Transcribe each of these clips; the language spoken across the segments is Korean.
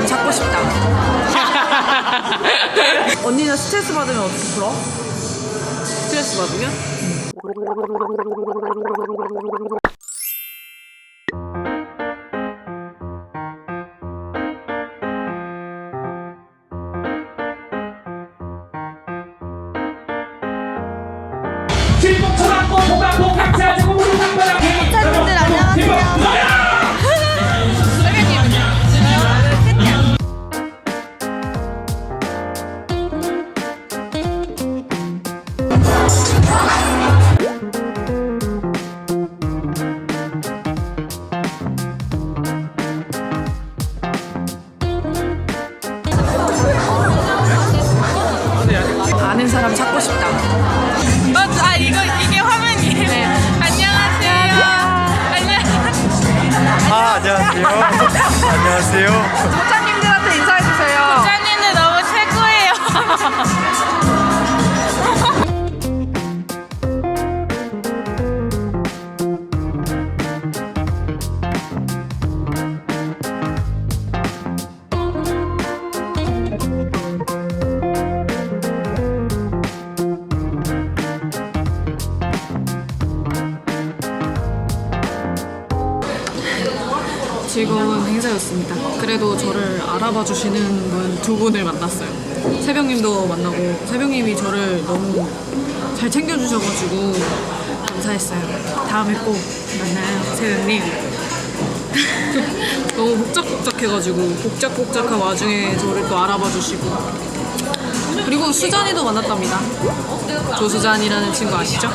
사람 찾고 싶다. 언니는 스트레스 받으면 어떻게 풀어? 스트레스 받으면? 아는 사람 찾고 싶다. 맞아, 아, 이거, 이게 화면이에요. 네. 안녕하세요. 안녕. 아, 안녕하세요. 안녕하세요. 소장님들한테 인사해 주세요. 짠이는 너무 최고예요. 그래도 저를 알아봐 주시는 분 두 분을 만났어요. 새벽님도 만나고 새벽님이 저를 너무 잘 챙겨주셔가지고 감사했어요. 다음에 꼭 만나요, 새벽님. 너무 복작복작해가지고 복작복작한 와중에 저를 또 알아봐 주시고 그리고 수잔이도 만났답니다. 조수잔이라는 친구 아시죠?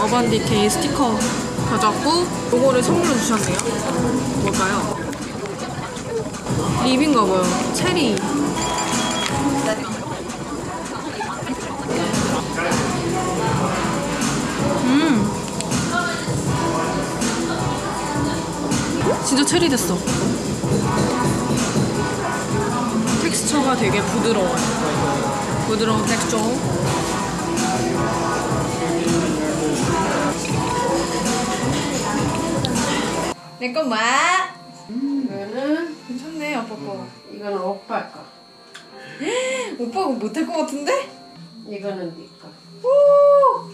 어반 디케이 스티커 가져왔고 요거를 선물로 주셨네요. 뭘까요? 립인가 봐요. 체리. 음. 진짜 체리 됐어. 텍스처가 되게 부드러워요. 부드러운 텍스처. 내 건 뭐? 이거는 괜찮네 아빠 거. 이거는 오빠 거. 오빠가 못할 것 같은데? 이거는 네 거. 오!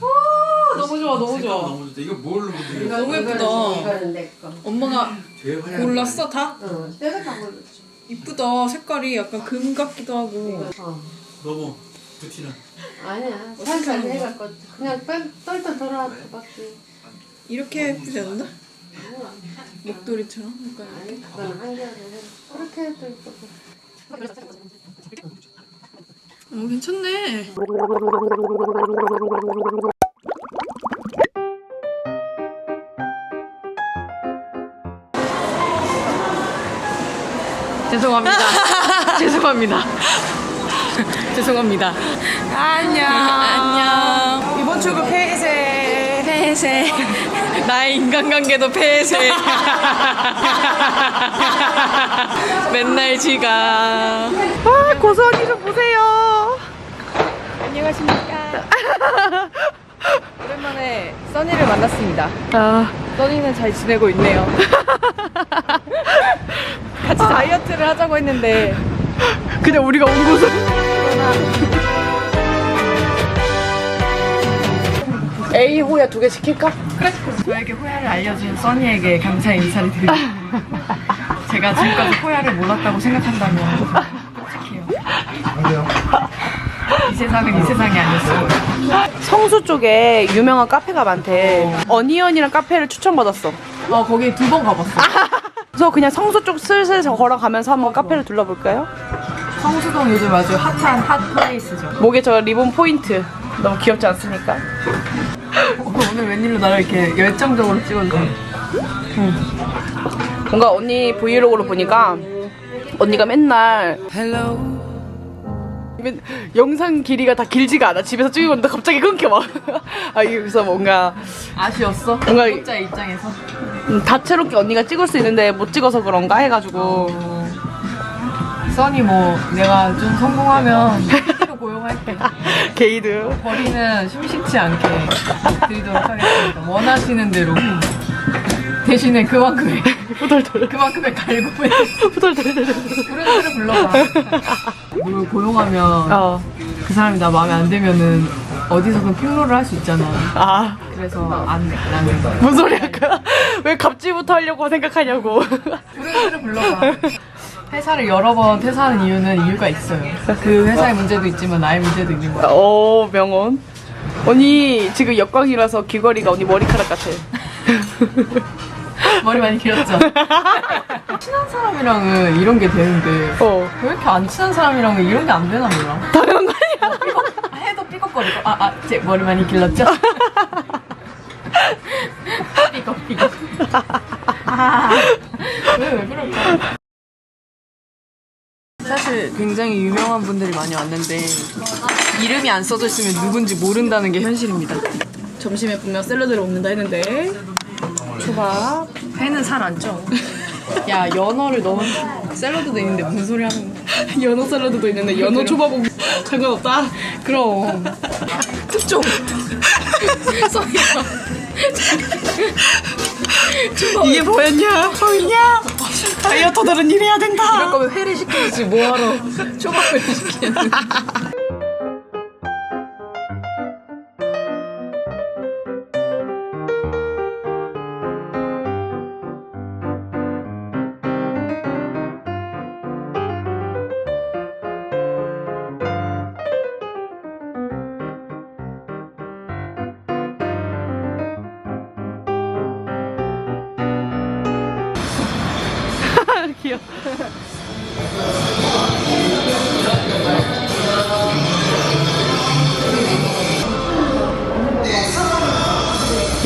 오! 너무 좋아 너무 좋아. 너무 좋다. 이거 뭘로? 이거, 너무 예쁘다. 이거는, 내 거. 엄마가 제일 화려한 골랐어 다? 응. 내가 다 골랐지. 이쁘다 색깔이 약간 금 같기도 하고. 어. 거. 너무 부티는. 아니야. 살살 해갖고 그냥 떨, 떨떨 돌아왔다 밖에. 이렇게 예쁘지 않나? 목도리처럼 약간 그건 한결에 해. 그렇게 해도 이쁘고. 어 괜찮네. 죄송합니다. 죄송합니다. 죄송합니다. 안녕. 안녕. 이번 출구 폐쇄. 폐쇄. 나의 인간관계도 폐쇄. 맨날 지가. 아, 고선이 좀 보세요. 안녕하십니까. 오랜만에 써니를 만났습니다. 아, 써니는 잘 지내고 있네요. 같이 다이어트를 하자고 했는데 그냥 우리가 온 곳은. A 호야 두 개 시킬까? 저에게 호야를 알려준 써니에게 감사의 인사를 드립니다. 제가 지금까지 호야를 몰랐다고 생각한다면 끔찍해요. 이 세상은 이 세상이 아니었어요. 성수 쪽에 유명한 카페가 많대. 어니언이랑 카페를 추천받았어. 어 거기 두 번 가봤어. 그래서 그냥 성수 쪽 슬슬 걸어가면서 한번 카페를 둘러볼까요? 성수동 요즘 아주 핫한 핫 플레이스죠. 목에 저 리본 포인트. 너무 귀엽지 않습니까? 어, 오늘 웬일로 나를 이렇게 열정적으로 찍어줘. 뭔가 언니 브이로그로 보니까 언니가 맨날 맨- 영상 길이가 다 길지가 않아. 집에서 찍은 건데 갑자기 끊겨 막. 아 이게 그래서 뭔가 아쉬웠어? 뭔가 구독자의 입장에서. 음, 다채롭게 언니가 찍을 수 있는데 못 찍어서 그런가 해가지고 써니 뭐 내가 좀 성공하면 고용할게. 게이드. 거리는 심심치 않게 드리도록 하겠습니다. 원하시는 대로. 대신에 그만큼의 후덜덜. 그만큼의 갈굼에 후덜덜. 노래를 불러봐. 누굴 고용하면 어. 그 사람이 나 마음에 안 들면은 어디서든 폭로를 할 수 있잖아. 아. 그래서 안 돼. 나는 무슨 소리야? 왜 갑질부터 하려고 생각하냐고. 노래를 불러봐. 회사를 여러 번 퇴사하는 이유는 이유가 있어요. 그 회사의 문제도 있지만 나의 문제도 있는 거야. 오 명언. 언니 지금 역광이라서 귀걸이가 언니 머리카락 같아. 머리 많이 길었죠? 친한 사람이랑은 이런 게 되는데 어. 왜 이렇게 안 친한 사람이랑은 이런 게 안 되나 몰라. 당연한 거 아니야? 삐걱, 해도 삐걱거리고 아, 아, 제 머리 많이 길렀죠? 삐걱, 삐걱. 아, 왜, 왜 그럴까? 사실 굉장히 유명한 분들이 많이 왔는데 이름이 안 써져 있으면 누군지 모른다는 게 현실입니다. 점심에 분명 샐러드를 먹는다 했는데 초밥 회는 살 안 쪄. 야 연어를 넣은 샐러드도 있는데 무슨 소리 하는 거야? 연어 샐러드도 있는데 연어 초밥 먹 상관없다. 그럼 특종 소리야. 이게 뭐였냐? 보이냐? 다이어터들은 일해야 된다. 이럴 거면 회를 시켜야지 뭐하러 초밥을 시키는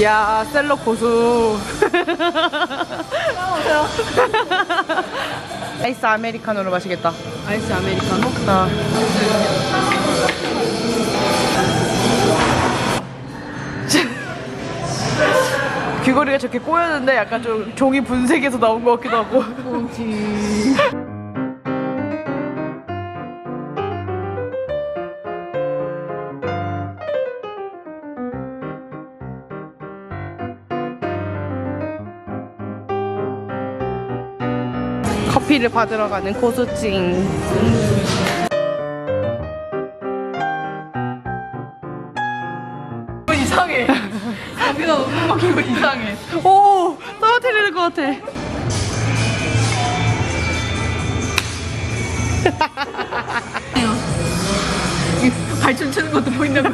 야, 셀러 고수. 아이스 아메리카노로 마시겠다. 아이스 아메리카노? 아. 귀걸이가 저렇게 꼬였는데 약간 좀 종이 분색에서 나온 것 같기도 하고. 커피를 받으러 가는 고수찡. 기분 이상해. 여기다 놓는 거 기분 이상해. 오! 떨어뜨리는 것 같아. 발춤 추는 것도 보인다고.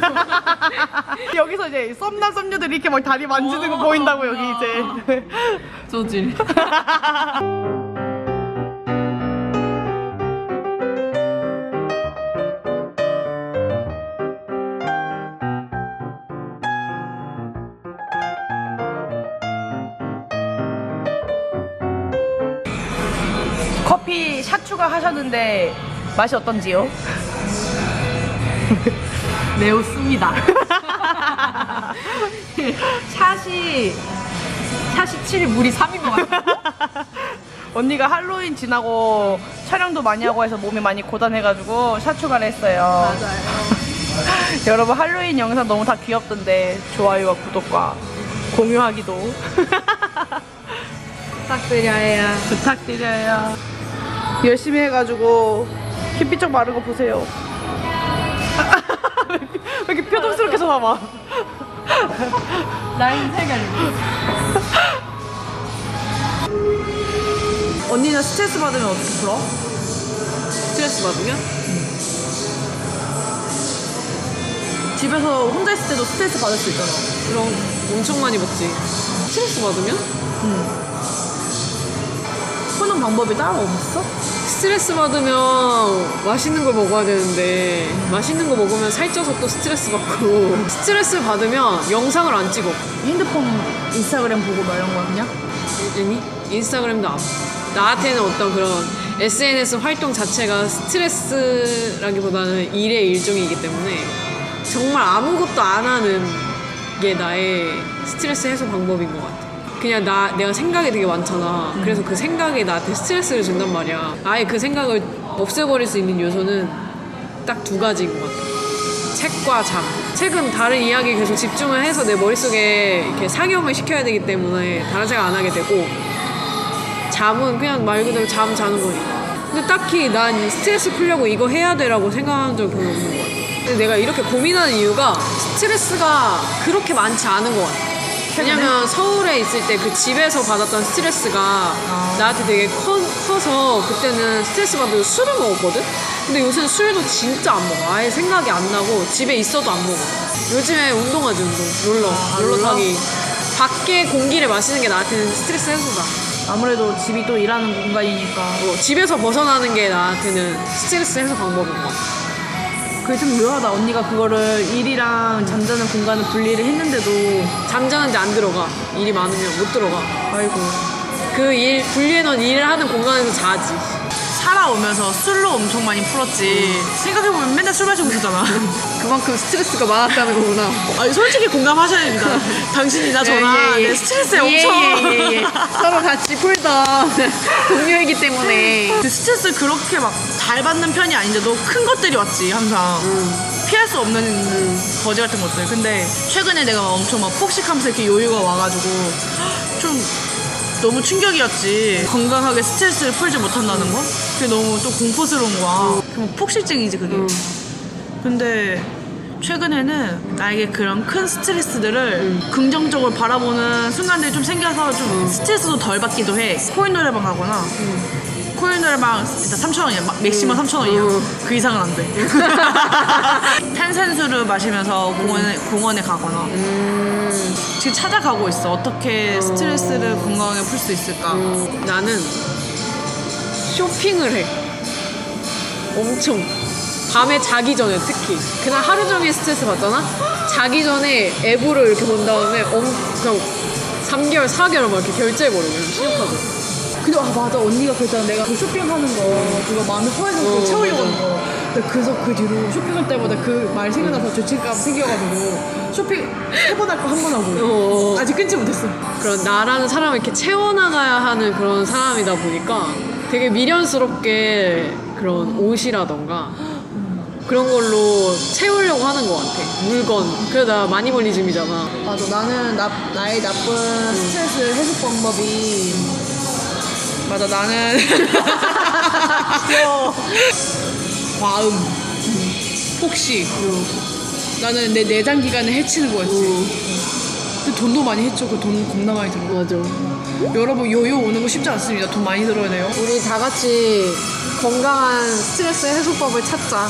여기서 이제 썸남 썸녀들이 이렇게 막 다리 만지는 거 보인다고 여기 이제. 소질. 추가하셨는데 맛이 어떤지요? 매우 씁니다. 샷이 샷이 7이 물이 3인 것 같아. 언니가 할로윈 지나고 촬영도 많이 하고 해서 몸이 많이 고단해가지고 샷 추가를 했어요. 맞아요. 여러분 할로윈 영상 너무 다 귀엽던데 좋아요와 구독과 공유하기도 부탁드려요. 부탁드려요. 열심히 해가지고 좀 마른 거 보세요. 왜 이렇게 표정스럽게 쳐다봐? 라인 세 개를. 언니는 스트레스 받으면 어떻게 풀어? 스트레스 받으면? 집에서 혼자 있을 때도 스트레스 받을 수 있잖아. 그럼 엄청 많이 먹지. 스트레스 받으면? 응. 푸는 방법이 따로 없어? 스트레스 받으면 맛있는 걸 먹어야 되는데 맛있는 거 먹으면 살쪄서 또 스트레스 받고 스트레스 받으면 영상을 안 찍어. 핸드폰 인스타그램 보고 막 이런 거 하냐? 아니 인스타그램도 안 봐. 나한테는 어떤 그런 SNS 활동 자체가 스트레스라기보다는 일의 일종이기 때문에 정말 아무것도 안 하는 게 나의 스트레스 해소 방법인 것 같아. 그냥 나 내가 생각이 되게 많잖아. 그래서 그 생각이 나한테 스트레스를 준단 말이야. 아예 그 생각을 없애버릴 수 있는 요소는 딱 두 가지인 것 같아. 책과 잠. 책은 다른 이야기 계속 집중을 해서 내 머릿속에 이렇게 상영을 시켜야 되기 때문에 다른 생각 안 하게 되고 잠은 그냥 말 그대로 잠 자는 거니까. 근데 딱히 난이 스트레스 풀려고 이거 해야 돼라고 생각한 적이 별로 없는 것 같아. 근데 내가 이렇게 고민하는 이유가 스트레스가 그렇게 많지 않은 것 같아. 왜냐면 서울에 있을 때 그 집에서 받았던 스트레스가 나한테 되게 커, 커서 그때는 스트레스 받으면 술을 먹었거든? 근데 요새는 술도 진짜 안 먹어. 아예 생각이 안 나고 집에 있어도 안 먹어. 요즘에 운동하지, 운동. 놀러. 놀러 타기. 밖에 공기를 마시는 게 나한테는 스트레스 해소다. 아무래도 집이 또 일하는 공간이니까. 어, 집에서 벗어나는 게 나한테는 스트레스 해소 방법인 것 같아. 그게 좀 묘하다. 언니가 그거를 일이랑 잠자는 공간을 분리를 했는데도 잠자는데 안 들어가. 일이 많으면 못 들어가. 아이고 그 일, 분리해놓은 일을 하는 공간에서 자지. 살아오면서 술로 엄청 많이 풀었지. 생각해보면 맨날 술 마시고 있었잖아. 그만큼 스트레스가 많았다는 거구나. 아니 솔직히 공감하셔야 됩니다. 당신이나 저나 예, 예. 내 스트레스에 예, 엄청 예, 예, 예. 서로 같이 풀던 동료이기 때문에. 근데 스트레스 그렇게 막 잘 받는 편이 아닌데도 큰 것들이 왔지 항상 피할 수 없는 거지 같은 것들 근데 최근에 내가 막 엄청 막 폭식하면서 이렇게 요요가 와가지고 좀 너무 충격이었지. 건강하게 스트레스를 풀지 못한다는 거? 그게 너무 또 공포스러운 거야. 그럼 폭식증이지 그게. 근데 최근에는 나에게 그런 큰 스트레스들을 긍정적으로 바라보는 순간들이 좀 생겨서 좀 스트레스도 덜 받기도 해. 코인 노래방 가거나 코인 노래방 일단 3,000원이야. 맥시멈 3,000원이야. 그 이상은 안 돼. 탄산수를 마시면서 공원에, 공원에 가거나 지금 찾아가고 있어. 어떻게 스트레스를 건강하게 풀 수 있을까. 나는 쇼핑을 해. 엄청. 밤에 자기 전에 특히. 그날 하루 종일 스트레스 받잖아? 자기 전에 앱으로 이렇게 본 다음에 엄, 그냥 3개월, 4개월 막 이렇게 결제해버려. 그냥 신용카드. 근데 아 맞아 언니가 그랬잖아 내가 그 쇼핑하는 거 그거 마음이 허해서 어, 채우려고. 하는 거 근데 그래서 그 뒤로 쇼핑할 때마다 그 말 생각나서 죄책감 생겨가지고 쇼핑 세 번 할 거 한 번 하고 어. 아직 끊지 못했어 그런 나라는 사람을 이렇게 채워나가야 하는 그런 사람이다 보니까 되게 미련스럽게 그런 옷이라던가 그런 걸로 채우려고 하는 것 같아. 물건. 그래, 나 마니멀리즘이잖아. 맞아 나는 나, 나의 나쁜 스트레스 해소 방법이 맞아 나는. 귀여워 과음. 폭식 나는 내 내장 기관을 해치는 거였지. 근데 돈도 많이 했죠. 그 돈 겁나 많이 들어. 맞아. 여러분 요요 오는 거 쉽지 않습니다. 돈 많이 들어야 돼요. 우리 다 같이 건강한 스트레스 해소법을 찾자.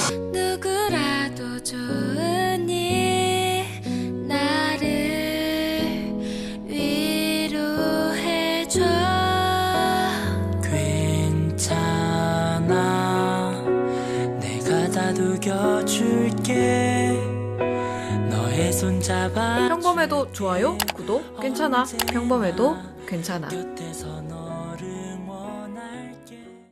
평범해도 좋아요, 구독, 괜찮아. 평범해도 괜찮아.